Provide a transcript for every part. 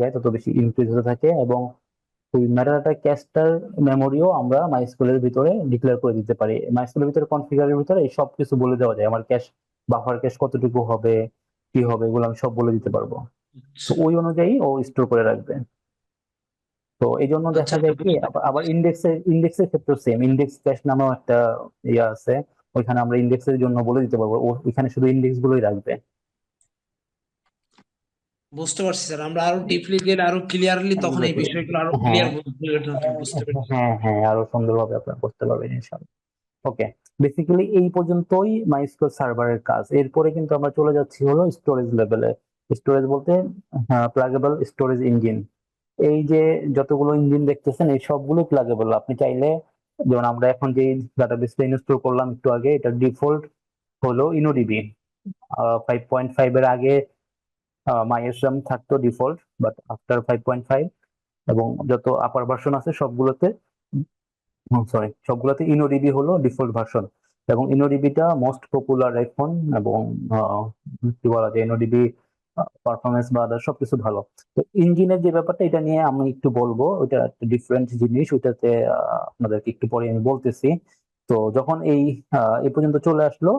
যায় তত বেশি ইনক্রিজ হতে থাকে এবং ওই মেটাডাটা ক্যাশটার মেমোরিও আমরা মাইস্কুলের ভিতরে ডিক্লেয়ার করে দিতে পারি। মাইস্কুলের ভিতরে কনফিগারের ভিতরে এই সব কিছু বলে দেওয়া যায়। আমার ক্যাশ বাফার ক্যাশ কতটুকু হবে কি হবে এগুলো আমি সব বলে দিতে পারব। তো ওই অনুযায়ী ও স্টোর করে রাখবে। তো এই জন্য দেখা আচ্ছা, যায় কি আবার- ইন্ডেক্সের ইন্ডেক্সের ক্ষেত্রে সেম ইন্ডেক্স ক্যাশ নামেও একটা ইয়ে আছে ওইখানে আমরা ইন্ডেক্সের জন্য বলে দিতে পারব। ও ওইখানে শুধু ইন্ডেক্স গুলোই রাখবে। বুঝতে পারছি স্যার আমরা আরও ডিপলি গেলে আরও ক্লিয়ারলি তখন এই বিষয়গুলো আরও হ্যাঁ। ক্লিয়ার বুঝতে পারছি। হ্যাঁ হ্যাঁ আরও সুন্দরভাবে আপনারা করতে পারবেন ইনশাআল্লাহ। ওকে বেসিক্যালি এই পর্যন্তই মাইস্কুয়েল সার্ভারের কাজ। এরপরে কিন্তু আমরা চলে যাচ্ছি হলো স্টোরেজ লেভেলে স্টোরেজ বলতে প্লাগেবল স্টোরেজ ইঞ্জিন এই যে যতগুলো ইঞ্জিন দেখতেছেন এই সবগুলো প্লাগেবল আপনি চাইলে যেমন আমরা এখন যে ডাটাবেসটা ইনস্টল করলাম একটু আগে এটা ডিফল্ট হলো ইনোডিবি ফাইভ পয়েন্ট ফাইভ এর আগে মাইএসএম থাকতো default but after five point five এবং যত আপার ভার্সন আছে সবগুলোতে সরি সবগুলোতে ইনোডিবি হলো ডিফল্ট ভার্সন এবং ইনোডিবিটা মোস্ট পপুলার এখন এবং কি বলা যায় ইনোডিবি পারফরমেন্স বা others সবকিছু ভালো। তো ইঞ্জিনের যে ব্যাপারটা, এটা নিয়ে আমি একটু বলব, ওইটা একটা ডিফারেন্ট জিনিস, ওইটাতে আপনাদেরকে একটু পরে আমি বলতেছি। তো যখন এই এই পর্যন্ত চলে আসলো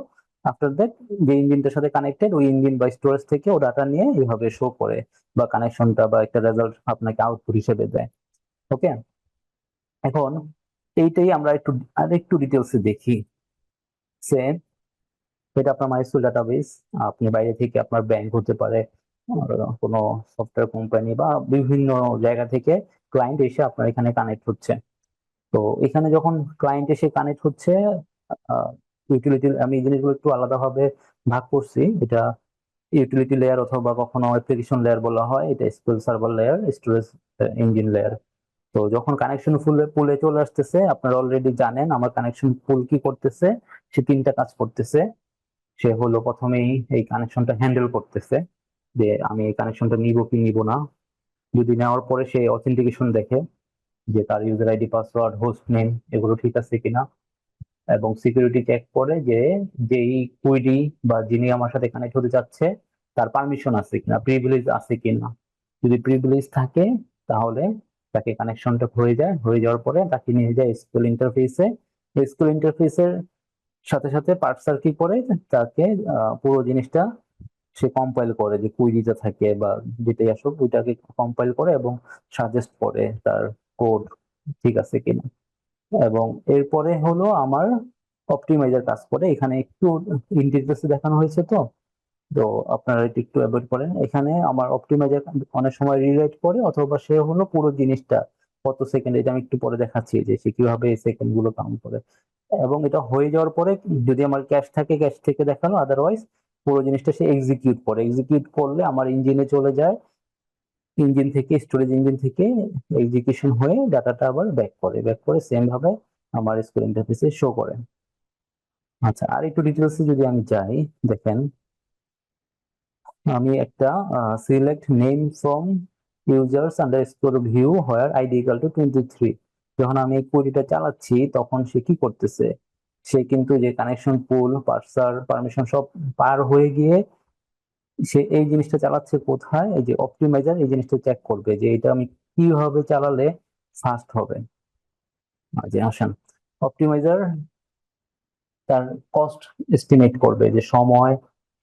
আফটার দ্যাট যে ইঞ্জিনটার সাথে কানেক্টেড ওই ইঞ্জিন বা স্টোরেজ থেকে ও ডাটা নিয়ে এইভাবে শো করে বা কানেকশনটা বা একটা রেজাল্ট আপনাকে আউটপুট হিসেবে দেয়। ওকে এখন এইটাই আমরা একটু, আর একটু ডিটেলসে দেখি। সে এটা আপনার মাইস্কুল ডাটাবেস আপনি বাইরে থেকে আপনার ব্যাংক হতে পারে কোনো সফটওয়্যার কোম্পানি বা বিভিন্ন জায়গা থেকে ক্লায়েন্ট এসে আপনার এখানে কানেক্ট হচ্ছে। তো এখানে যখন ক্লায়েন্ট এসে কানেক্ট হচ্ছে ইউটিলিটি আমি এই জিনিসগুলো একটু আলাদাভাবে ভাগ করছি। এটা ইউটিলিটি লেয়ার অথবা কখনো অ্যাপ্লিকেশন লেয়ার বলা হয়, এটা SQL server layer storage engine layer তো যখন কানেকশন ফুলে পুলে চলে আসতেছে, আপনারা অলরেডি জানেন আমার কানেকশন ফুল কি করতেছে, সে তিনটা কাজ করতেছে। সে হলো প্রথমেই এই কানেকশনটা হ্যান্ডেল করতেছে, যে আমি এই কানেকশনটা নিব কি নিব না। যদি নেওয়ার পরে সে অথেন্টিকেশন দেখে যে তার user ID password host name এগুলো ঠিক আছে কিনা। এবং সিকিউরিটি চেক করে যে যেই কুইডি বা যিনি আমার সাথে কানেক্ট হতে চাচ্ছে, তার পারমিশন আছে কিনা প্রিভিলেজ আছে কিনা। যদি প্রিভিলেজ থাকে, তাহলে তাকে কানেকশনটা হয়ে যায়। হয়ে যাওয়ার পরে তাকে নিয়ে যায় স্কুল ইন্টারফেসে স্কুল ইন্টারফেসের সাথে সাথে পার্সার কি করে? তাকে পুরো জিনিসটা সে কম্পাইল করে যে কুইরিটা থাকে বা যেটাই আসুক, ওইটাকে কম্পাইল করে এবং সাজেস্ট করে তার কোড ঠিক আছে কিনা। এবং এরপরে হলো আমার অপটিমাইজার কাজ করে। এখানে একটু ইন্টিগ্রেসে দেখানো হয়েছে তো। তো আপনারা এটা একটু অ্যাভয়েড করেন। এখানে আমার অপটিমাইজার অনেক সময় রিরাইট করে অথবা সে হলো পুরো জিনিসটা কত সেকেন্ড এটা আমি একটু পরে দেখাচ্ছি যে সে কীভাবে এই সেকেন্ডগুলো কাউন্ট করে। এবং এটা হয়ে যাওয়ার পরে যদি আমার ক্যাশ থাকে ক্যাশ থেকে দেখানো আদারওয়াইজ পুরো জিনিসটা সে এক্সিকিউট করে। এক্সিকিউট করলে আমার ইঞ্জিনে চলে যায়। ইঞ্জিন থেকে স্টোরেজ ইঞ্জিন থেকে এক্সিকিউশন হয়ে ডাটাটা আবার ব্যাক করে। ব্যাক করে সেম ভাবে আমার স্কুল ইন্টারফেসে শো করে। আচ্ছা আর একটু ডিটেলসে যদি আমি যাই, দেখেন, আমি একটা select name from users underscore view where ID equal to twenty three যখন আমি এই চালাচ্ছি, তখন সে কি করতেছে? সে কিন্তু যে কানেকশন পুল পার্সার পারমিশন সব পার হয়ে গিয়ে সে এই জিনিসটা চালাচ্ছে কোথায়? এই যে অপটিমাইজার এই জিনিসটা চেক করবে যে এটা আমি কীভাবে চালালে ফাস্ট হবে। যে আসেন, অপটিমাইজার তার কস্ট এস্টিমেট করবে যে সময়,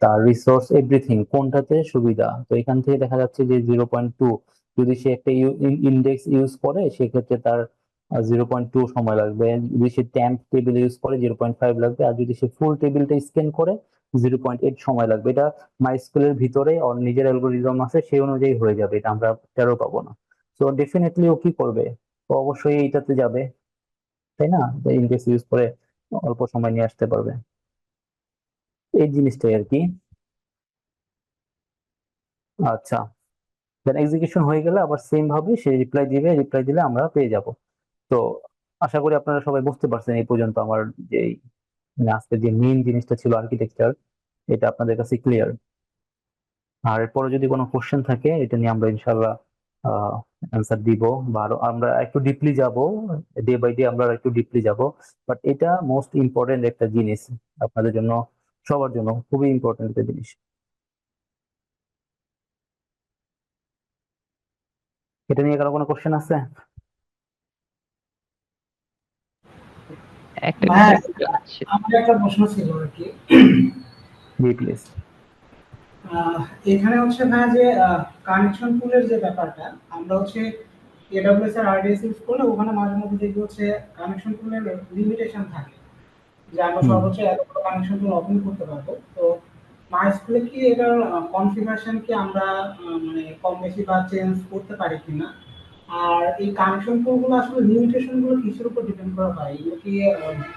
তার রিসোর্স এভরিথিং কোনটাতে সুবিধা। তো এখান থেকে দেখা যাচ্ছে যে জিরো পয়েন্ট টু যদি সে একটা ইন্ডেক্স ইউজ করে, সেক্ষেত্রে তার জিরো পয়েন্ট টু সময় লাগবে। যদি সে ট্যাম্প টেবিল ইউজ করে জিরো পয়েন্ট ফাইভ লাগবে। আর যদি সে ফুল টেবিলটা স্ক্যান করে জিরো পয়েন্ট এইট সময় লাগবে। এটা মাইস্কুলের ভিতরে ওর নিজের অ্যালগোরিদম আছে, সেই অনুযায়ী হয়ে যাবে, এটা আমরা টেরো পাবো না। তো ডেফিনেটলি ও কি করবে? ও অবশ্যই এইটাতে যাবে, তাই না? ইন্ডেক্স ইউজ করে অল্প সময় নিয়ে আসতে পারবে। এই জিনিসটাই আর কি। আচ্ছা দেন এক্সিকিউশন হয়ে গেলে আবার সেম ভাবে সে রিপ্লাই দিবে রিপ্লাই দিলে আমরা পেয়ে যাব। তো, আশা করি আপনারা সবাই বুঝতে পারছেন এই পর্যন্ত আমার যে মানে আজকে যে মেইন জিনিসটা ছিল আর্কিটেকচার এটা আপনাদের কাছে ক্লিয়ার আর এরপরে যদি কোনো কোশ্চেন থাকে, এটা নিয়ে আমরা ইনশাল্লাহ অ্যান্সার দিব বা আরও আমরা একটু ডিপলি যাব ডে বাই ডে আমরা একটু ডিপলি যাব বাট এটা মোস্ট ইম্পর্টেন্ট একটা জিনিস আপনাদের জন্য, সবার জন্য, খুবই ইম্পর্টেন্ট একটা জিনিস। এটা নিয়ে কারও কোনো কোশ্চেন আছে? একটা হ্যাঁ। বিষয় আছে। আমার একটা প্রশ্ন ছিল আর কি জি প্লিজ এখানে হচ্ছে ভাইয়া যে কানেকশন পুলের যে ব্যাপারটা আমরা হচ্ছে এডব্লিউএস আর আরডিএস ইউজ করলে ওখানে মাঝে মধ্যে দেখি হচ্ছে কানেকশন পুলের লিমিটেশন থাকে যে আমরা। সর্বোচ্চ এতগুলো কানেকশন পুল ওপেন করতে পারব তো মাই স্কুলে কি এটার কনফিগারেশন কি আমরা মানে কম বেশি বা চেঞ্জ করতে পারি কিনা আর এই কানেকশন পুলগুলো আসলে লিমিটেশনগুলো কিসের উপর ডিপেন্ড করা হয়? এগুলো কি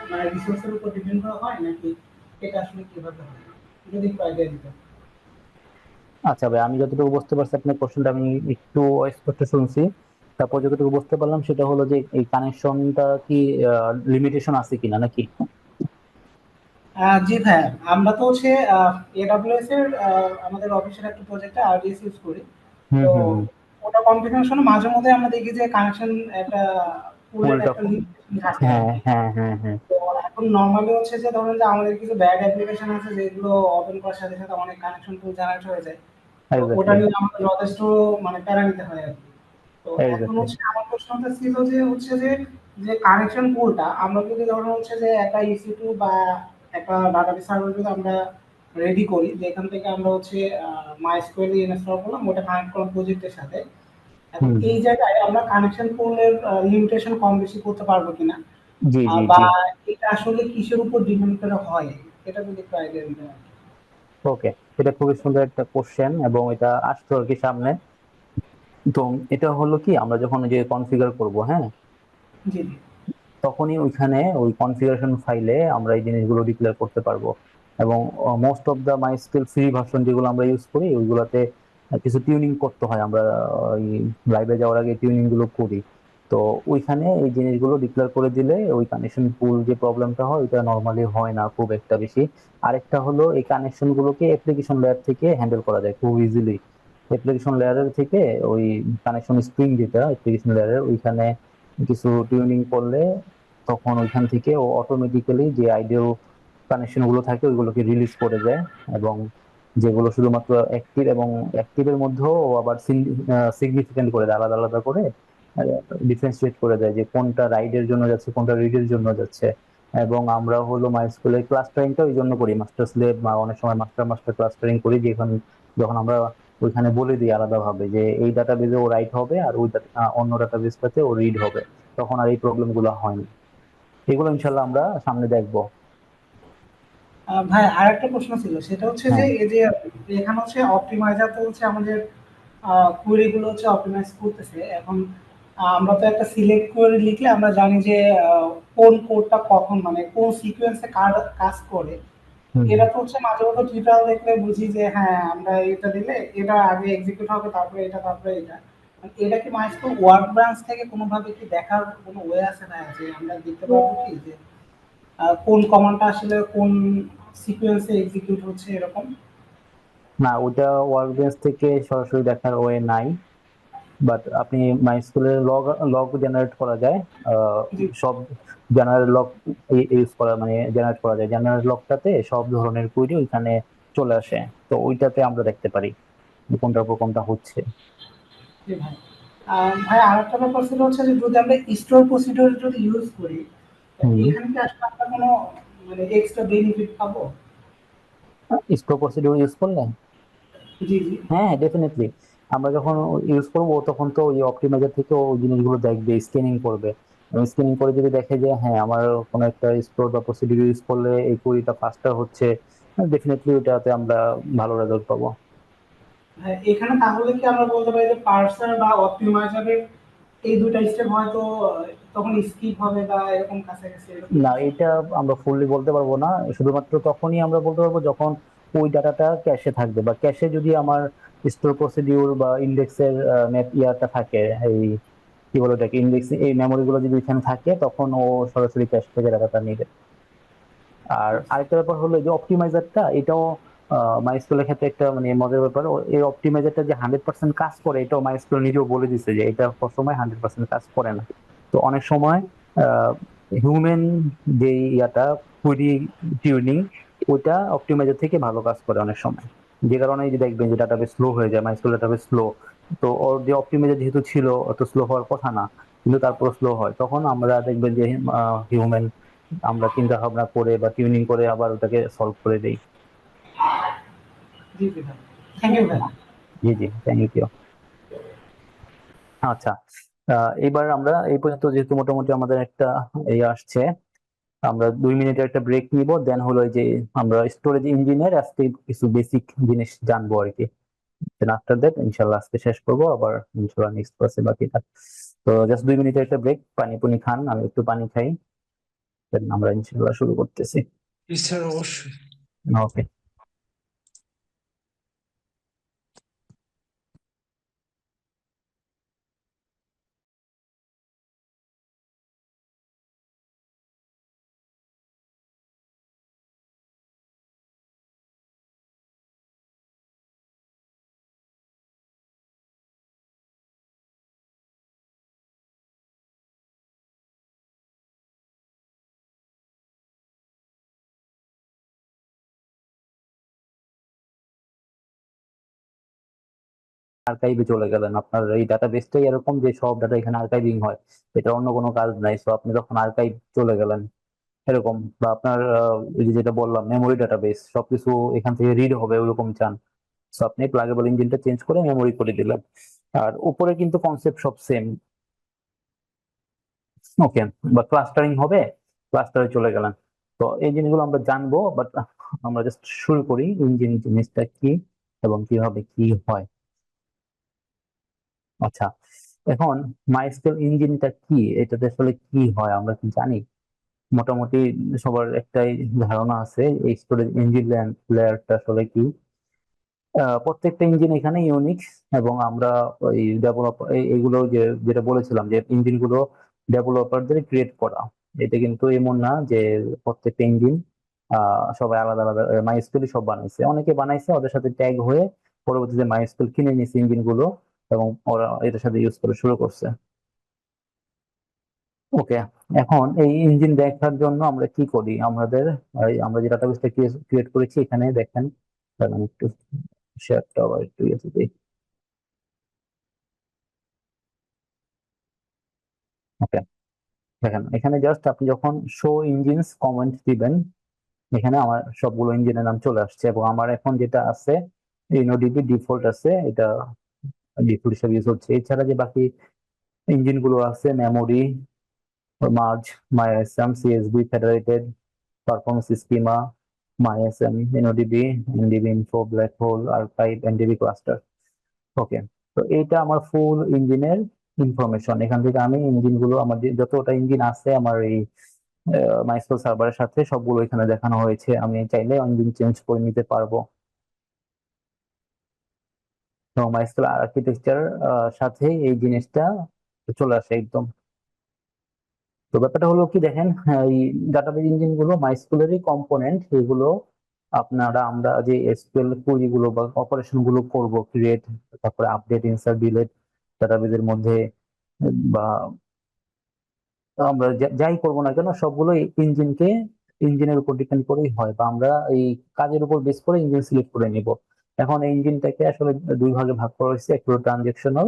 মানে রিসোর্সের উপর ডিপেন্ড করা হয়? নাকি এটা আসলে কীভাবে হয়? যদি একটু আইডিয়া দিতে আচ্ছা ভাই আমি যতটুকু বুঝতে পারছি আপনার কোশ্চেনটা আমি একটু স্পষ্ট শুনছি। তারপর যতটুকু বুঝতে পারলাম সেটা হলো যে এই কানেকশনটা কি লিমিটেশন আছে কিনা নাকি? জি ভাই আমরা তো হচ্ছে এডব্লিউএস এর আমাদের অফিসের একটা প্রজেক্টে আরডিএস ইউজ করি। তো। ওটা কনফিগারেশনে মাঝে মধ্যে আমরা দেখি যে কানেকশন একটা হ্যাঁ হ্যাঁ হ্যাঁ এখন নর্মালি হচ্ছে যে ধরেন যে আমাদের কিছু ব্যাড অ্যাপ্লিকেশন আছে যেগুলো ওপেন করার সাথে সাথে অনেক কানেকশন জেনারেট হয়ে যায়। ওটা নিয়ে আমাদের যথেষ্ট মানে প্যারা নিতে হয় আর কি। তো এখন হচ্ছে আমার প্রশ্নটা ছিল যে হচ্ছে যে যে কানেকশন পুলটা আমরা যদি ধরেন হচ্ছে যে একটা ইসি টু বা একটা ডাটাবেস সার্ভার যদি আমরা রেডি করি। যেখান থেকে আমরা হচ্ছে মাইস্কুয়েল ইনস্টল করলাম ওটা কানেক্ট করলাম প্রজেক্টের সাথে। এই জায়গায় আমরা কানেকশন পুলের লিমিটেশন কম বেশি করতে পারব কিনা? জি জি বা এটা আসলে কিসের উপর ডিপেন্ড করে হয়? এটা যদি একটু আইডিয়া দিতে ওকে এটা খুবই সুন্দর একটা কোশ্চেন এবং এটা আসতো আর কি সামনে। তো এটা হলো কি আমরা যখন যে কনফিগার করব হ্যাঁ? জি জি। তখনই ওইখানে ওই কনফিগারেশন ফাইলে আমরা এই জিনিসগুলো ডিক্লেয়ার করতে পারব। এবং most of the MySQL free version যেগুলো আমরা ইউজ করি, ওইগুলোতে কিছু টিউনিং করতে হয় আমরা ওই লাইভে যাওয়ার আগে টিউনিংগুলো করি। তো ওইখানে এই জিনিসগুলো ডিক্লেয়ার করে দিলে ওই কানেকশন পুল যে প্রবলেমটা হয়, ওইটা নর্মালি হয় না খুব একটা বেশি। আরেকটা হলো এই কানেকশন গুলোকে অ্যাপ্লিকেশন লেয়ার থেকে হ্যান্ডেল করা যায় খুব ইজিলি অ্যাপ্লিকেশন লেয়ারের থেকে ওই কানেকশন স্প্রিং যেটা অ্যাপ্লিকেশন লেয়ারের ওইখানে কিছু টিউনিং করলে তখন ওইখান থেকে ও অটোমেটিক্যালি যে আইডিয়াল কানেকশনগুলো থাকে, ওইগুলোকে রিলিজ করে দেয় এবং যেগুলো শুধুমাত্র অ্যাক্টিভ এবং অ্যাক্টিভের মধ্যেও আবার সিগনিফিকেন্ট করে দেয়, আলাদা আলাদা করে ডিফারেন্সিয়েট করে দেয় যে কোনটা রাইডের জন্য যাচ্ছে, কোনটা রিডের জন্য যাচ্ছে। এবং আমরা হলো মাই স্কুলে ক্লাস্টারিংটা ওই জন্য করি মাস্টার স্লেভ বা অনেক সময় মাস্টার মাস্টার ক্লাস্টারিং করি, যেখানে যখন আমরা ওইখানে বলে দিই আলাদাভাবে যে এই ডাটাবেজে ও রাইট হবে আর ওই অন্য ডাটাবেজটাতে ও রিড হবে। তখন আর এই প্রবলেমগুলো হয় এগুলো ইনশাল্লাহ আমরা সামনে দেখব। ভাই আরেকটা প্রশ্ন ছিল। সেটা হচ্ছে যে হ্যাঁ। এই যে এখানে হচ্ছে অপটিমাইজার তো হচ্ছে আমাদের কোয়েরি গুলো হচ্ছে অপটিমাইজ করতেছে। এখন আমরা তো একটা সিলেক্ট কোয়েরি লিখলে আমরা জানি যে কোন কোডটা কখন মানে কোন সিকোয়েন্সে কার কাজ করে। এটা তো হচ্ছে মাঝে মধ্যে টিউটোরিয়াল দেখলে বুঝি যে হ্যাঁ আমরা এটা দিলে এটা আগে এক্সিকিউট হবে তারপরে এটা তারপরে এটা। মানে এটা কি মাইস্কুল ওয়ার্ক ব্রাঞ্চ থেকে কোনোভাবে কি দেখার কোনো ওয়ে আছে না যে আমরা দেখতে পাবো কি? যে কোন কমান্ডটা আসলে কোন সিকোয়েন্সে এক্সিকিউট হচ্ছে এরকম? না ওটা ওয়ার্ক বেঞ্চ থেকে সরাসরি দেখার ওয়ে নাই। বাট আপনি মাই স্কুলের লগ লগ জেনারেট করা যায়। সব জেনারেল লগ ইউজ করা মানে জেনারেট করা যায়। জেনারেল লগটাতে সব ধরনের কুইরি ওইখানে চলে আসে। তো ওইটাতে আমরা দেখতে পারি যে কোনটার উপর কোনটা হচ্ছে। ভাই। ভাই আরেকটা ব্যাপার ছিল হচ্ছে যে যদি আমরা স্টোর প্রসিডিওর যদি ইউজ করি এখানে কি আসলে আমরা কোনো মানে এক্সট্রা বেনিফিট পাবো? স্টোর প্রসিডিউর ইউজ করলে? জি জি। হ্যাঁ ডেফিনেটলি আমরা যখন ইউজ করব তখন তো ওই অপটিমাইজার থেকে ওই জিনিসগুলো দেখবে স্ক্যানিং করবে। স্ক্যানিং করে যদি দেখে যে হ্যাঁ আমার কোনো একটা স্টোর বা প্রসিডিউর ইউজ করলে এই কুড়িটা ফাস্টার হচ্ছে ডেফিনেটলি ওটাতে আমরা ভালো রেজাল্ট পাবো। হ্যাঁ, এখানে তাহলে কি আমরা বলতে পারি যে পার্সার বা অপটিমাইজারের এই দুটা স্টেপ হয়তো তখন স্কিপ হবে বা এরকম কাছাকাছি না, এটা আমরা ফুললি বলতে পারব না। শুধুমাত্র তখনই আমরা বলতে পারব যখন ওই ডাটাটা ক্যাশে থাকবে বা ক্যাশে যদি আমার স্টোর প্রসিডিউর বা ইন্ডেক্সের ইয়ারটা থাকে, এই কি বলে ইন্ডেক্স এই মেমোরি গুলো যদি এখানে থাকে, তখন ও সরাসরি ক্যাশ থেকে ডাটাটা আর আরেকটা ব্যাপার হলো যে অপটিমাইজারটা এটাও মাইস্কুলের ক্ষেত্রে একটা মানে মজার ব্যাপার। এই অপটিমাইজারটা যে হান্ড্রেড পার্সেন্ট কাজ করে, এটাও মাইস্কুল নিজেও বলে দিছে যে এটা সবসময় হান্ড্রেড পার্সেন্ট কাজ করে না। তো অনেক সময় হিউম্যান যে ইয়াটা কুইরি টিউনিং ওইটা অপটিমাইজার থেকে ভালো কাজ করে অনেক সময়। যে কারণে যে দেখবেন যে ডাটাবেস স্লো হয়ে যায় মাইস্কুল ডাটাবেস স্লো তো ওর যে অপটিমাইজার যেহেতু ছিল অত স্লো হওয়ার কথা না কিন্তু তারপর স্লো হয়। তখন আমরা দেখবেন যে হিউম্যান আমরা চিন্তা ভাবনা করে বা টিউনিং করে আবার ওটাকে সলভ করে দিই। জি জি থ্যাংক ইউ আচ্ছা এবার আমরা এই পর্যন্ত যেহেতু মোটামুটি আমাদের একটা এই আসছে আমরা দুই মিনিটের একটা ব্রেক নিব দেন হলো যে আমরা স্টোরেজ ইঞ্জিনের আজকে কিছু বেসিক জিনিস জানব আর কি। দেন আফটার দ্যাট ইনশাল্লাহ আজকে শেষ করব আবার ইনশাল্লাহ নেক্সট ক্লাসে বাকিটা তো জাস্ট দুই মিনিটের একটা ব্রেক পানি পুনি খান আমি একটু পানি খাই দেন আমরা ইনশাল্লাহ শুরু করতেছি। অবশ্যই। ওকে আর্কাইভে চলে গেলেন। আপনার এই ডাটাবেসটাই এরকম যে সব ডাটা এখানে আর্কাইভিং হয়। এটা অন্য কোনো কাজ নাই। সো আপনি যখন আর্কাইভ চলে গেলেন। এরকম। বা আপনার যেটা বললাম মেমোরি ডাটাবেস সবকিছু এখান থেকে রিড হবে ওরকম চান। সো আপনি প্লাগেবল ইঞ্জিনটা চেঞ্জ করে মেমোরি করে দিলেন। আর উপরে কিন্তু কনসেপ্ট সব সেম ওকে বা ক্লাস্টারিং হবে ক্লাস্টারে চলে গেলেন। তো এই জিনিসগুলো আমরা জানব বাট আমরা জাস্ট শুরু করি ইঞ্জিন জিনিসটা কি এবং কীভাবে কি হয়। আচ্ছা এখন মাইস্কেল ইঞ্জিনটা কি? এটাতে আসলে কি হয় আমরা কি জানি? মোটামুটি সবার একটাই ধারণা আছে, এই স্টোরেজ ইঞ্জিন লেয়ারটা আসলে কি? প্রত্যেকটা ইঞ্জিন এখানে ইউনিক এবং আমরা ওই ডেভেলপার এগুলো যে, যেটা বলেছিলাম যে ইঞ্জিনগুলো ডেভেলপারদের ক্রিয়েট করা। এটা কিন্তু এমন না যে প্রত্যেকটা ইঞ্জিন সবাই আলাদা আলাদা মাইস্কেলই সব বানাইছে। অনেকে বানাইছে, ওদের সাথে ট্যাগ হয়ে পরবর্তীতে মাইস্কেল কিনে নিয়েছে ইঞ্জিনগুলো। এবং ওরা এটার সাথে ইউজ করা শুরু করছে। ওকে এখন এই ইঞ্জিন দেখার জন্য আমরা কি করি? আমাদের আমরা যে ডাটাবেসটা ক্রিয়েট করেছি, এখানে দেখেন দাঁড়ান একটু শেয়ারটা আবার একটু ইয়ে দিই। ওকে দেখেন, এখানে জাস্ট আপনি যখন শো ইঞ্জিনস কমেন্ট দিবেন, এখানে আমার সবগুলো ইঞ্জিনের নাম চলে আসছে এবং আমার এখন যেটা আছে ইনোডিবি ডিফল্ট আছে, এটা ডিফল্ট ইউজ হচ্ছে এছাড়া যে বাকি ইঞ্জিনগুলো আছে memory merge MyISAM CSV federated performance schema my S MyISAM InnoDB NDB info black hole R archive NDB cluster okay তো এটা আমার ফুল ইঞ্জিনের ইনফরমেশন এখান থেকে আমি ইঞ্জিনগুলো আমার যতটা ইঞ্জিন আছে, আমার এই মাইস্কোল সার্ভারের সাথে সবগুলো এখানে দেখানো হয়েছে। আমি চাইলে ইঞ্জিন চেঞ্জ করে নিতে পারব। মাইস্কুল আর্কিটেকচার সাথে এই জিনিসটা চলে আসে একদম। তো ব্যাপারটা হলো কি দেখেন এই ডাটাবেজ ইঞ্জিনগুলো মাইস্কুলেরই কম্পোনেন্ট এগুলো আপনারা, আমরা যে এসকিউএল কুইরি গুলো বা অপারেশনগুলো করব ক্রিয়েট তারপরে আপডেট ইনসার্ট ডিলিট ডাটাবেজের মধ্যে, বা আমরা যাই করব না কেন, সবগুলো ইঞ্জিনকে ইঞ্জিনের উপর ডিপেন্ড করেই হয়, বা আমরা এই কাজের উপর বেস করে ইঞ্জিন সিলেক্ট করে নিব। এখন এই ইঞ্জিনটাকে আসলে দুই ভাগে ভাগ করা হয়েছে, একটা হলো ট্রানজেকশনাল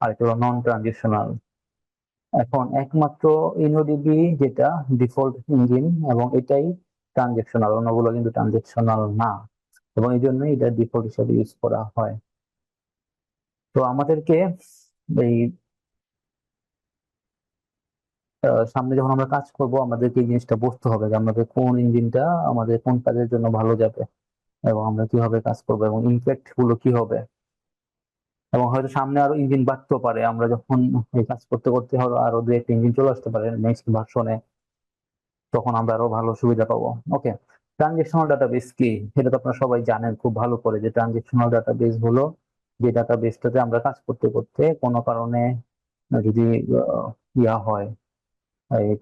আর একটা হলো নন ট্রানজেকশনাল এখন একমাত্র ইনোডিবি যেটা ডিফল্ট ইঞ্জিন এবং এটাই ট্রানজেকশনাল অন্যগুলো কিন্তু ট্রানজেকশনাল না। এবং এই জন্যই এটা ডিফল্ট হিসেবে ইউজ করা হয়। তো আমাদেরকে এই সামনে যখন আমরা কাজ করব, আমাদেরকে এই জিনিসটা বুঝতে হবে যে আমাদের কোন ইঞ্জিনটা আমাদের কোন কাজের জন্য ভালো যাবে। এবং আমরা কীভাবে কাজ করব এবং ইমপ্যাক্টগুলো কি হবে? এবং হয়তো সামনে আরও ইঞ্জিন বাড়তেও পারে। আমরা যখন এই কাজ করতে করতে হয়তো আরও দু একটা ইঞ্জিন চলে আসতে পারে নেক্সট ভার্সনে তখন আমরা আরও ভালো সুবিধা পাবো। ওকে ট্রানজেকশনাল ডাটাবেস কি? এটা তো আপনারা সবাই জানেন, খুব ভালো করে যে ট্রানজেকশনাল ডাটাবেস হলো যে ডাটাবেসটাতে আমরা কাজ করতে করতে কোনো কারণে যদি ইয়া হয়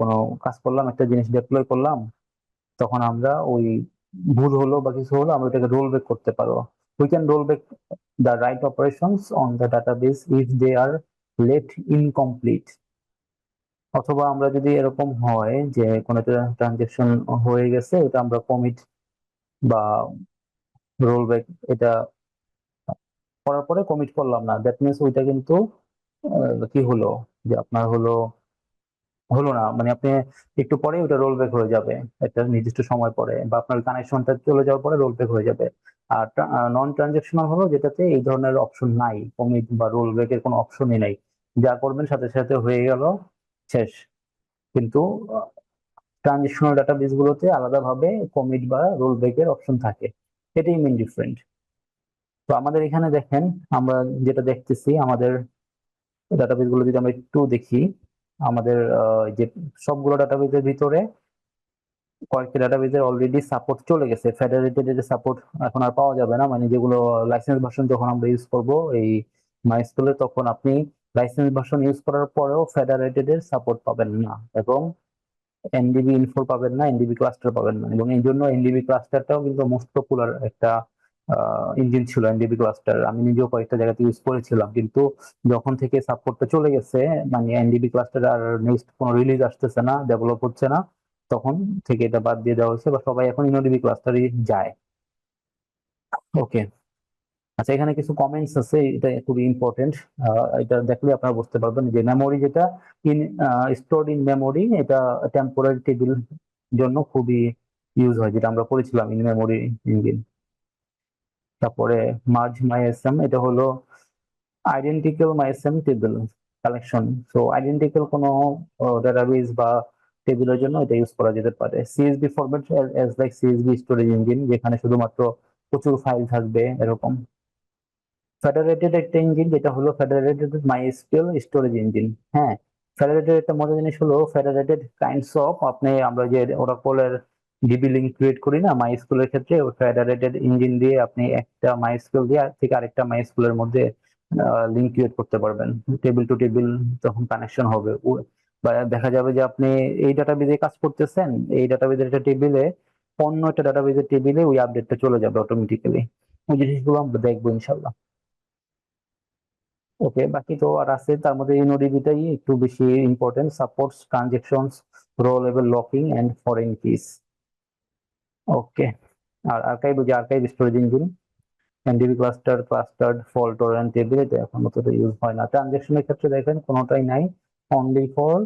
কোনো কাজ করলাম, একটা জিনিস ডিপ্লয় করলাম, তখন আমরা ওই ভুল হলো বা কিছু হলো, আমরা এটাকে রোল ব্যাক করতে পারব we can roll back the right operations on the database if they are left incomplete অথবা আমরা যদি এরকম হয় যে কোনো একটা ট্রানজেকশন হয়ে গেছে, এটা আমরা কমিট বা রোল ব্যাক এটা করার পরে কমিট করলাম না। দ্যাট মিনস ওইটা কিন্তু কি হলো? যে আপনার হলো হলো না। মানে আপনি একটু পরে ওটা রোল ব্যাক হয়ে যাবে। একটা নির্দিষ্ট সময় পরে বা আপনার কানেকশনটা চলে যাওয়ার পরে রোল ব্যাক হয়ে যাবে। আর নন ট্রানজেকশনাল হলো যেটাতে এই ধরনের অপশন নাই কমিট বা রোল ব্যাকের কোনো অপশনই নাই। যা করবেন সাথে সাথে হয়ে গেল, শেষ। কিন্তু ট্রানজেকশনাল ডাটাবেস গুলোতে আলাদাভাবে কমিট বা রোল ব্যাকের অপশন থাকে। এটাই মেন ডিফারেন্ট তো আমাদের এখানে দেখেন, আমরা যেটা দেখতেছি, আমাদের ডাটাবেসগুলো যদি আমরা একটু দেখি আমাদের যে সবগুলো ডাটাবেসের ভিতরে কয়েকটি ডাটাবেসের অলরেডি সাপোর্ট চলে গেছে। ফেডারেটেড এর সাপোর্ট এখন আর পাওয়া যাবে না। মানে যেগুলো লাইসেন্স ভার্সন যখন আমরা ইউজ করব, এই মাইস্কুলে তখন আপনি লাইসেন্স ভার্সন ইউজ করার পরেও ফেডারেটেড এর সাপোর্ট পাবেন না এবং এনডিবি ইনফো পাবেন না এনডিবি ক্লাস্টার পাবেন না। এবং এই জন্য এনডিবি ক্লাস্টারটাও কিন্তু মোস্ট পপুলার একটা ইঞ্জিন ছিল এনডিবি ক্লাস্টার আমি নিজেও কয়েকটা জায়গাতে ইউজ করেছিলাম, কিন্তু যখন থেকে সাপোর্টটা চলে গেছে মানে এনডিবি ক্লাস্টার আর নেক্সট কোনো রিলিজ আসতেছে না ডেভেলপ হচ্ছে না, তখন থেকে এটা বাদ দিয়ে দেওয়া হয়েছে, বা সবাই এখন ইনোডিবি ক্লাস্টারই যায়। ওকে আচ্ছা এখানে কিছু কমেন্টস আছে, এটা খুবই ইম্পর্টেন্ট এটা দেখলে আপনারা বুঝতে পারবেন যে মেমোরি যেটা ইন স্টোরড ইন মেমোরি এটা টেম্পোরারি টেবিল জন্য খুবই ইউজ হয়, যেটা আমরা পড়েছিলাম ইন মেমোরি ইঞ্জিন তারপরে মার্জ মাইএসএম এটা হলো identical MyISAM table collection so identical কোনো ডাটাবেস বা টেবিলের জন্য এটা ইউজ করা যেতে পারে। CSV format as like CSV storage engine যেখানে শুধুমাত্র প্রচুর ফাইল থাকবে এরকম। ফেডারেটেড একটা ইঞ্জিন যেটা হলো ফেডারেটেড মাইস্কেল স্টোরেজ ইঞ্জিন হ্যাঁ? ফেডারেটেড একটা মজার জিনিস হলো ফেডারেটেড কাইন্ডস অফ আপনি আমরা যে ওরাকলের ডিবি লিঙ্ক ক্রিয়েট করি না মাইস্কুলের ক্ষেত্রে ফেডারেটেড ইঞ্জিন দিয়ে আপনি একটা মাইস্কুল দিয়ে আর থেকে আরেকটা মাইস্কুলের মধ্যে লিঙ্ক ক্রিয়েট করতে পারবেন। টেবিল টু টেবিল তখন কানেকশন হবে। দেখা যাবে যে আপনি এই ডাটা ডাটাবেজে কাজ করতেছেন, এই ডাটা ডাটাবেজের একটা টেবিলে অন্য একটা ডাটাবেজের টেবিলে ওই আপডেটটা চলে যাবে অটোমেটিক্যালি ওই জিনিসগুলো আমরা দেখব ইনশাল্লাহ ওকে, বাকি তো আর আছে। তার মধ্যে ইনোডিবিটাই একটু বেশি important supports transactions row level locking and foreign keys archive যে archive storage engine NDB cluster clustered fault tolerant এটা এখন অতটা ইউজ হয় না। ট্রানজেকশনের ক্ষেত্রে দেখেন, কোনোটাই নাই। অনলি ফর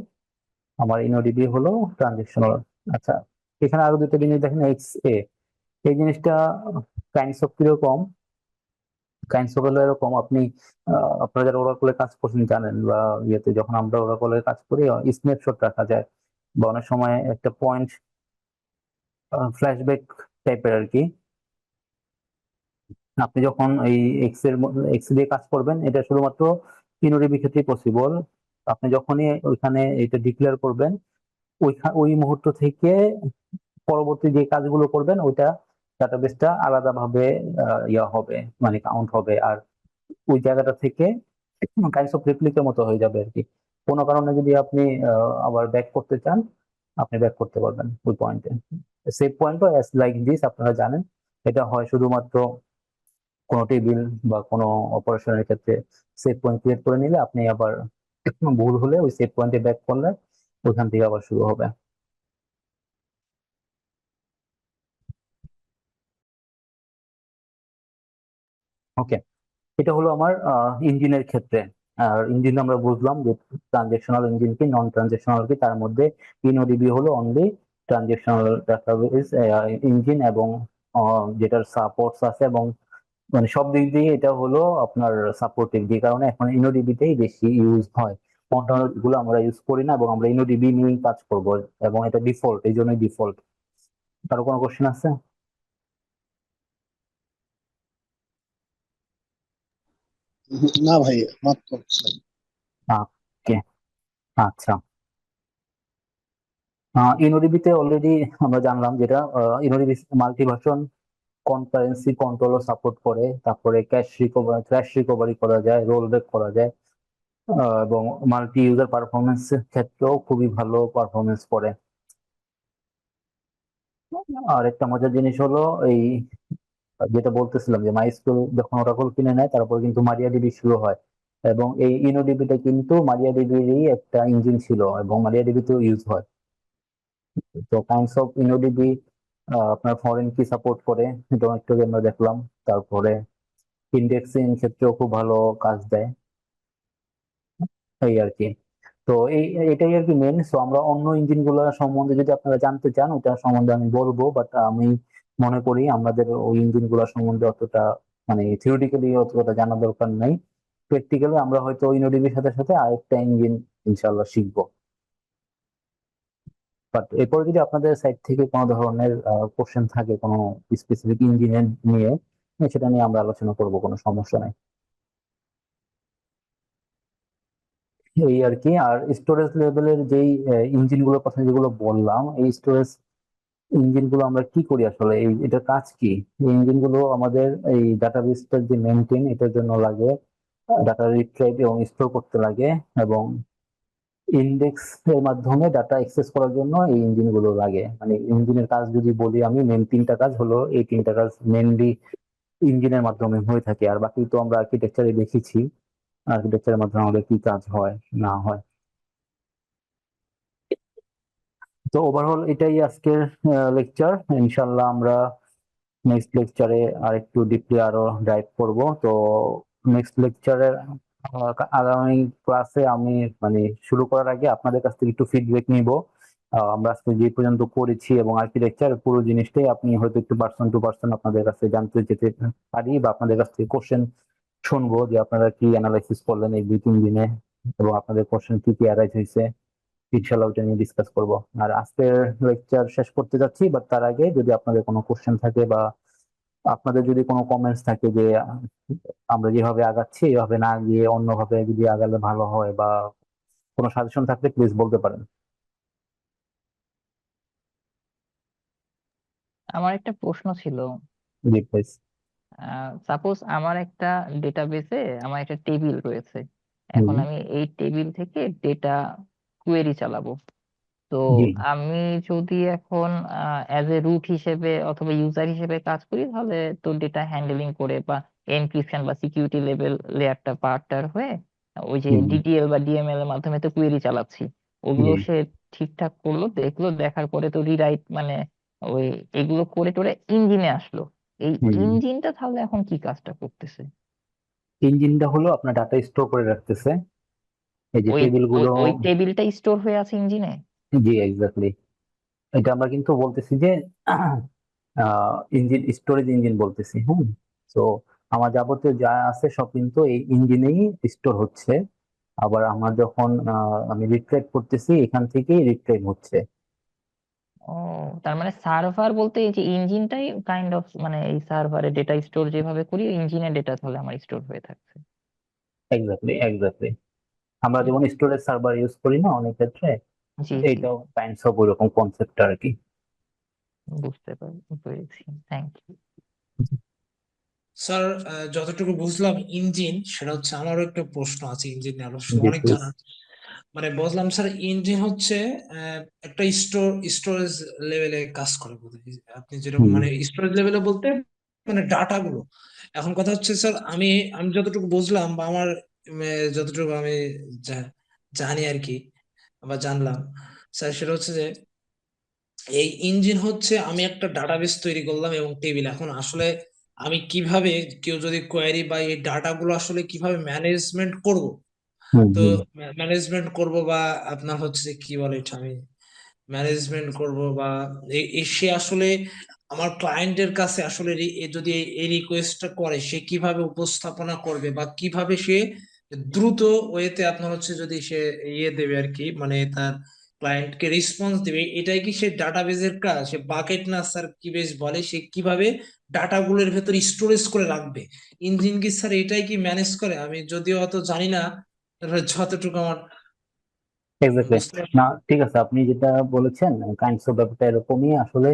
আমার ইনোডিবি হলো ট্রানজেকশনাল আচ্ছা এখানে আরও দুটো জিনিস দেখেন এক্স এ এই জিনিসটা কাইন্ডস অফ কীরকম কাইন্ডস অফ হলো এরকম আপনি আপনারা যারা ওরাকলে কাজ করছেন জানেন, বা ইয়েতে যখন আমরা ওরাকলে কাজ করি স্ন্যাপশট রাখা যায়। বা অনেক সময় একটা পয়েন্ট ফ্ল্যাশব্যাক টাইপের আর কি। আপনি যখন এই এক্স এক্স দিয়ে কাজ করবেন, এটা শুধুমাত্র ইনোডিবি ক্ষেত্রেই পসিবল আপনি যখনই ওইখানে এটা ডিক্লেয়ার করবেন ওই মুহূর্ত থেকে পরবর্তী যে কাজগুলো করবেন, ওইটা ডাটাবেসটা আলাদাভাবে ইয়া হবে মানে কাউন্ট হবে। আর ওই জায়গাটা থেকে কাইন্ডস অফ রেপ্লিকের মতো হয়ে যাবে আর কি। কোনো কারণে যদি আপনি আবার ব্যাক করতে চান আপনি ব্যাক করতে পারবেন ওই পয়েন্টে সেভ পয়েন্টও অ্যাজ লাইক দিস আপনারা জানেন, এটা হয় শুধুমাত্র কোনো টেবিল বা কোনো অপারেশনের ক্ষেত্রে সেভ পয়েন্ট ক্রিয়েট করে নিলে আপনি আবার ভুল হলে ওই সেভ পয়েন্টে ব্যাক করলে ওইখান থেকে আবার শুরু হবে। ওকে এটা হলো আমার ইঞ্জিনের ক্ষেত্রে। আর ইঞ্জিন আমরা বুঝলাম যে ট্রানজেকশনাল ইঞ্জিন কি নন ট্রানজেকশনাল কি, তার মধ্যে ইনোডিবি হলো অনলি ট্রানজেকশনাল ডাটাবেস ইঞ্জিন এবং যেটার সাপোর্টস আছে এবং মানে সব দিক দিয়ে এটা হলো আপনার সাপোর্টিভ যে কারণে এখন ইনোডিবিতেই বেশি ইউজ হয়। গুলো আমরা ইউজ করি না এবং আমরা ইনোডিবি নিয়েই কাজ করব এবং এটা ডিফল্ট এই জন্যই ডিফল্ট কারও কোনো কোশ্চেন আছে? না ভাই মাত্র আচ্ছা। ইনোডিবিতে অলরেডি আমরা জানলাম যেটা InnoDB multiversion concurrency control support করে, তারপরে ক্যাশ রিকভারি ক্র্যাশ রিকভারি করা যায় রোল ব্যাক করা যায় এবং মাল্টি ইউজার পারফরমেন্স ক্ষেত্রেও খুবই ভালো পারফরমেন্স করে। আর একটা মজার জিনিস হলো এই যেটা বলতেছিলাম যে মাইস্কুল যখন ওরাকল কিনে নেয়, তারপর কিন্তু মারিয়াডিবি শুরু হয়। এবং এই ইনোডিবিটা কিন্তু মারিয়া মারিয়াডিবিরই একটা ইঞ্জিন ছিল এবং মারিয়া মারিয়াডিবিতেও ইউজ হয়। তো কাইন্ডস অফ ইনোডিবি আপনার ফরেন কি সাপোর্ট করে। এটা একটু আমরা দেখলাম। তারপরে ইন্ডেক্সিং ক্ষেত্রেও খুব ভালো কাজ দেয়। এই আর কি। তো এই, এটাই আর কি মেন সো আমরা অন্য ইঞ্জিনগুলো সম্বন্ধে যদি আপনারা জানতে চান, ওটা সম্বন্ধে আমি বলব। বাট আমি মনে করি আমাদের ওই ইঞ্জিনগুলো সম্বন্ধে অতটা মানে থিওরিটিক্যালি অতটা জানা দরকার নাই। প্র্যাকটিক্যালি আমরা হয়তো ওই ইনোডিবির সাথে সাথে আরেকটা ইঞ্জিন ইনশাল্লাহ শিখব। বাট এরপরে যদি আপনাদের সাইড থেকে কোনো ধরনের কোশ্চেন থাকে কোনো স্পেসিফিক ইঞ্জিনের নিয়ে, সেটা নিয়ে আমরা আলোচনা করব, কোনো সমস্যা নাই। এই আর কি, আর স্টোরেজ লেভেলের যেই ইঞ্জিনগুলোর কথা যেগুলো বললাম, এই স্টোরেজ ইঞ্জিনগুলো আমরা কি করি আসলে? এই, এটার কাজ কি? এই ইঞ্জিনগুলো আমাদের এই ডাটাবেসটা যে মেনটেন এটার জন্য লাগে ডাটা রিট্রাইভ এবং স্টোর করতে লাগে এবং ইন্ডেক্স এর মাধ্যমে ডাটা অ্যাক্সেস করার জন্য এই ইঞ্জিনগুলো লাগে। মানে ইঞ্জিনের কাজ যদি বলি আমি মেন তিনটা কাজ হলো, এই তিনটা কাজ মেনলি ইঞ্জিনের মাধ্যমে হয়ে থাকে। আর বাকি তো আমরা আর্কিটেকচারে দেখেছি। আর্কিটেকচারের মাধ্যমে আমাদের কি কাজ হয়, না হয়। তো ওভারঅল এটাই আজকের লেকচার ইনশাল্লাহ আমরা নেক্সট লেকচারে আর একটু ডিপলি আরও ডাইভ করব। তো নেক্সট লেকচারের আগামী ক্লাসে আমি মানে শুরু করার আগে আপনাদের কাছ থেকে একটু ফিডব্যাক নিব। আমরা আজকে যে পর্যন্ত করেছি এবং আর্কিটেকচার পুরো জিনিসটাই আপনি হয়তো একটু পার্সন টু পার্সন আপনাদের কাছে জানতে যেতে পারি বা আপনাদের কাছ থেকে কোশ্চেন শুনব যে আপনারা কি অ্যানালাইসিস করলেন এই দুই, তিন দিনে এবং আপনাদের কোশ্চেন কি কি অ্যারাইজ হয়েছে। ইনশাল্লাহ ওটা নিয়ে ডিসকাস করব। আর আজকের লেকচার শেষ করতে যাচ্ছি বাট তার আগে যদি আপনাদের কোনো কোশ্চেন থাকে বা আপনাদের যদি কোনো কমেন্টস থাকে যে আমরা যেভাবে আগাচ্ছি এভাবে না গিয়ে অন্যভাবে যদি আগালে ভালো হয় বা কোনো সাজেশন থাকলে প্লিজ বলতে পারেন। আমার একটা প্রশ্ন ছিল। জি প্লিজ সাপোজ আমার একটা ডেটাবেসে আমার একটা টেবিল রয়েছে। এখন আমি এই টেবিল থেকে ডেটা কোয়েরি চালাবো তো জি। আমি যদি এখন অ্যাজ এ রুট হিসেবে অথবা ইউজার হিসেবে কাজ করি তাহলে তো ডেটা হ্যান্ডলিং করে বা এনক্রিপশন বা সিকিউরিটি লেভেল লেয়ারটা পার্টটার হয়ে ওই যে হুম। ডিটিএল বা ডিএমএল এর মাধ্যমে তো কোয়েরি চালাচ্ছি ওগুলো সে ঠিকঠাক করল দেখল দেখার পরে তো রিরাইট মানে ওই এগুলো করে টোরে ইঞ্জিনে আসলো এই হুম। ইঞ্জিনটা তাহলে এখন কি কাজটা করতেছে ইঞ্জিনটা হলো আপনার ডাটা স্টোর করে রাখতেছে এই যে ওই টেবিল ওই- ওই টেবিলটা স্টোর হয়ে আছে ইঞ্জিনে? জি এক্স্যাক্টলি এটা আমরা কিন্তু বলতেছি যে ইঞ্জিন স্টোরেজ ইঞ্জিন বলতেছি হুম? তো আমার যাবতীয় যা আছে সব কিন্তু এই ইঞ্জিনেই স্টোর হচ্ছে। আবার আমার যখন আমি রিট্রাইভ করতেছি এখান থেকেই রিট্রাইভ হচ্ছে। ও তার মানে সার্ভার বলতে এই যে ইঞ্জিনটাই কাইন্ড অফ মানে এই সার্ভারে ডেটা স্টোর যেভাবে করি ইঞ্জিনে ডেটা তাহলে আমার স্টোর হয়ে থাকছে। এক্স্যাক্টলি এক্স্যাক্টলি আমরা যেমন স্টোরেজ সার্ভার ইউজ করি না অনেক ক্ষেত্রে জি জি। এইটাও কাইন্ডস অফ ওইরকম কনসেপ্ট আর কি। বুঝতে পার- পেরেছি থ্যাংক ইউ স্যার আহ, যতটুকু বুঝলাম ইঞ্জিন সেটা হচ্ছে আমারও একটা প্রশ্ন আছে ইঞ্জিন নিয়ে অবশ্য জি, অনেক please. জানার মানে বুঝলাম স্যার ইঞ্জিন হচ্ছে আহ, একটা স্টোর স্টোরেজ লেভেলে কাজ করে বোধহয়। আপনি যেরকম হুম। মানে স্টোরেজ লেভেলে বলতে মানে ডাটা গুলো। এখন কথা হচ্ছে স্যার আমি আমি যতটুকু বুঝলাম বা আমার যতটুকু আমি জানি আর কি বা জানলাম। স্যার সেটা হচ্ছে যে এই ইঞ্জিন হচ্ছে আমি একটা ডাটাবেস তৈরি করলাম এবং টেবিল এখন আসলে আমি কীভাবে কেউ যদি কোয়ারি বা এই ডাটাগুলো আসলে কীভাবে ম্যানেজমেন্ট করব? তো ম্যানেজমেন্ট করব বা আপনার হচ্ছে কি বলে এটা আমি ম্যানেজমেন্ট করব বা সে আসলে আমার ক্লায়েন্টের কাছে আসলে যদি এই রিকোয়েস্টটা করে সে কীভাবে উপস্থাপনা করবে বা কীভাবে সে দ্রুত ওয়েতে আপনার হচ্ছে যদি সে ইয়ে দেবে আর কি মানে তার ক্লায়েন্টকে রেসপন্স দেবে, এটাই কি সে ডাটাবেজের কাজ সে বাকেট না স্যার কি বেশ বলে, সে কীভাবে ডাটাগুলোর ভেতর স্টোরেজ করে রাখবে? ইঞ্জিন কি স্যার এটাই কি ম্যানেজ করে? আমি যদিও অত জানি না যতটুকু আমার না, ঠিক আছে, আপনি যেটা বলেছেন কাইন্ডস অফ ব্যাপারটা এরকমই, আসলে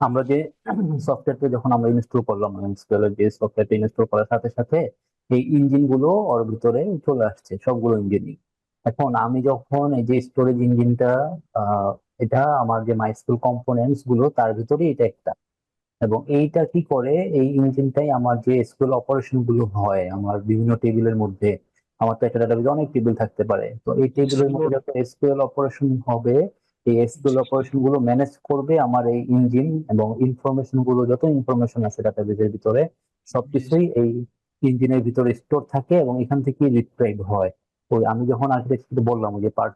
আমরা যে সফটওয়্যারটা যখন আমরা ইনস্টল করলাম যে সফটওয়্যারটা ইনস্টল করার সাথে সাথে এই ইঞ্জিনগুলো ওর ভিতরে চলে আসছে সবগুলো ইঞ্জিনই। এখন আমি যখন এই যে স্টোরেজ ইঞ্জিনটা এটা আমার যে মাইস্কুল কম্পোনেন্টসগুলো তার ভিতরে এটা একটা। এবং এইটা কি করে এই ইঞ্জিনটাই আমার যে এসকিউএল অপারেশনগুলো হয় আমার বিভিন্ন টেবিলের মধ্যে আমার তো একটা ডাটাবেজে অনেক টেবিল থাকতে পারে। তো এই টেবিলের মধ্যে যত এসকিউএল অপারেশন হবে এই এসকিউএল অপারেশনগুলো ম্যানেজ করবে আমার এই ইঞ্জিন এবং ইনফরমেশনগুলো যত ইনফরমেশন আছে ডাটাবেজের ভিতরে সবকিছুই এই ইঞ্জিনের ভিতরে স্টোর থাকে এবং এখান থেকে রিট্রাইভ হয়। ওই আমি যখন আর্কিটেকচার বললাম যে পার্ট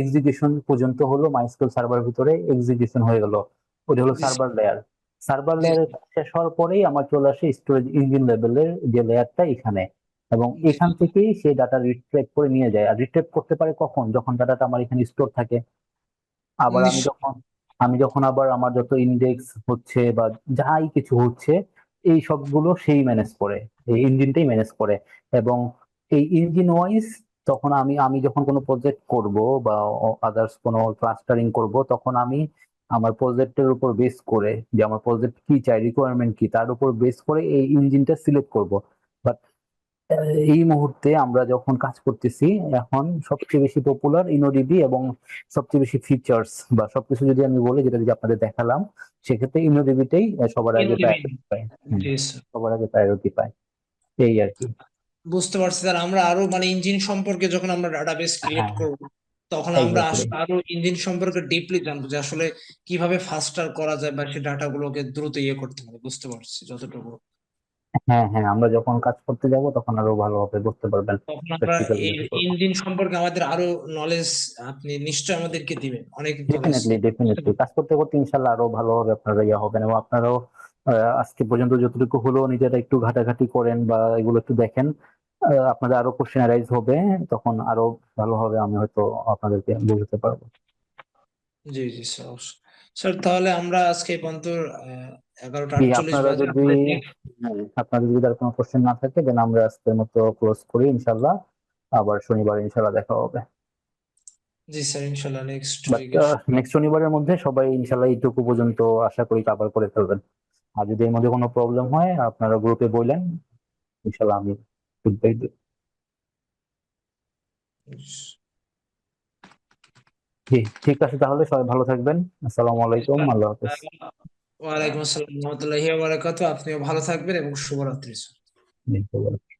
এক্সিকিউশন পর্যন্ত হলো মাইস্কুল সার্ভার ভিতরে এক্সিকিউশন হয়ে গেল। ওটা হলো সার্ভার লেয়ার সার্ভার। লেয়ার শেষ হওয়ার পরেই আমার চলে আসে স্টোরেজ ইঞ্জিন লেভেলের যে লেয়ারটা এখানে। এবং এখান থেকেই সে ডাটা রিট্রাইভ করে নিয়ে যায়। আর রিট্রাইভ করতে পারে কখন? যখন ডাটাটা আমার এখানে স্টোর থাকে। আবার আমি যখন আমি যখন আবার আমার যত ইন্ডেক্স হচ্ছে বা যাই কিছু হচ্ছে এই সবগুলো সেই ম্যানেজ করে, এই ইঞ্জিনটাই ম্যানেজ করে। এবং এই ইঞ্জিন ওয়াইজ তখন আমি আমি যখন কোনো প্রজেক্ট করব বা আদার্স কোনো ক্লাস্টারিং করব, তখন আমি আমার প্রজেক্টের উপর বেস করে যে আমার প্রজেক্ট কি, চাই রিকোয়ারমেন্ট কি, তার উপর বেস করে এই ইঞ্জিনটা সিলেক্ট করব। বাট এই মুহূর্তে আমরা যখন কাজ করতেছি এখন সবচেয়ে বেশি পপুলার ইনোডিবি এবং সবচেয়ে বেশি ফিচার্স বা সবকিছু যদি আমি বলি যেটা যদি আপনাদের দেখালাম সেক্ষেত্রে ইনোডিবিটাই সবার আগে পায়। সবার আগে প্রায়োরিটি পায়। এই আর কি। বুঝতে পারছি স্যার। আমরা আরও মানে ইঞ্জিন সম্পর্কে যখন আমরা ডাটাবেস ক্রিয়েট হ্যাঁ। করব তখন আমরা আরও ইঞ্জিন সম্পর্কে ডিপলি জানব যে আসলে কীভাবে ফাস্টার করা যায় বা সেই ডাটাগুলোকে দ্রুত ইয়ে করতে হবে বুঝতে পারছি যতটুকু হ্যাঁ হ্যাঁ আমরা যখন কাজ করতে যাব তখন আরও ভালোভাবে বুঝতে পারবেন। ইঞ্জিন সম্পর্কে আমাদের আরও নলেজ আপনি নিশ্চয় আমাদেরকে দিবেন অনেক ডেফিনেটলি ডেফিনেটলি কাজ করতে করতে ইনশাল্লাহ আরও ভালোভাবে আপনারা ইয়া হবেন এবং আপনারাও আজকে পর্যন্ত যতটুকু হলো নিজেরা একটু ঘাটাঘাটি করেন বা এগুলো একটু দেখেন আপনাদের আরও কোশ্চেন রাইজ হবে তখন আরও ভালোভাবে আমি হয়তো আপনাদেরকে বুঝতে পারব। জি জি স্যার স্যার তাহলে আমরা আজকে এগারোটা আপনারা যদি হ্যাঁ, আপনাদের যদি আর কোনো কোশ্চেন না থাকে দেন আমরা আজকের মতো ক্লোজ করি ইনশাল্লাহ আবার শনিবার ইনশাল্লাহ দেখা হবে। জি স্যার ইনশাল্লাহ নেক্সট নেক্সট শনিবারের মধ্যে সবাই ইনশাল্লাহ এইটুকু পর্যন্ত আশা করি কভার করে ফেলবেন। আর যদি এর মধ্যে কোনো প্রবলেম হয় আপনারা গ্রুপে বললেন ইনশাল্লাহ আমি ফিডব্যাক জি ঠিক আছে তাহলে সবাই ভালো থাকবেন। আসসালামু আলাইকুম আল্লাহ হাফেজ। ওয়ালাইকুম আসসালাম রহমতুল্লাহি ওয়া বারাকাতুহু। আপনিও ভালো থাকবেন এবং শুভরাত্রি জি, শুভরাত্রি।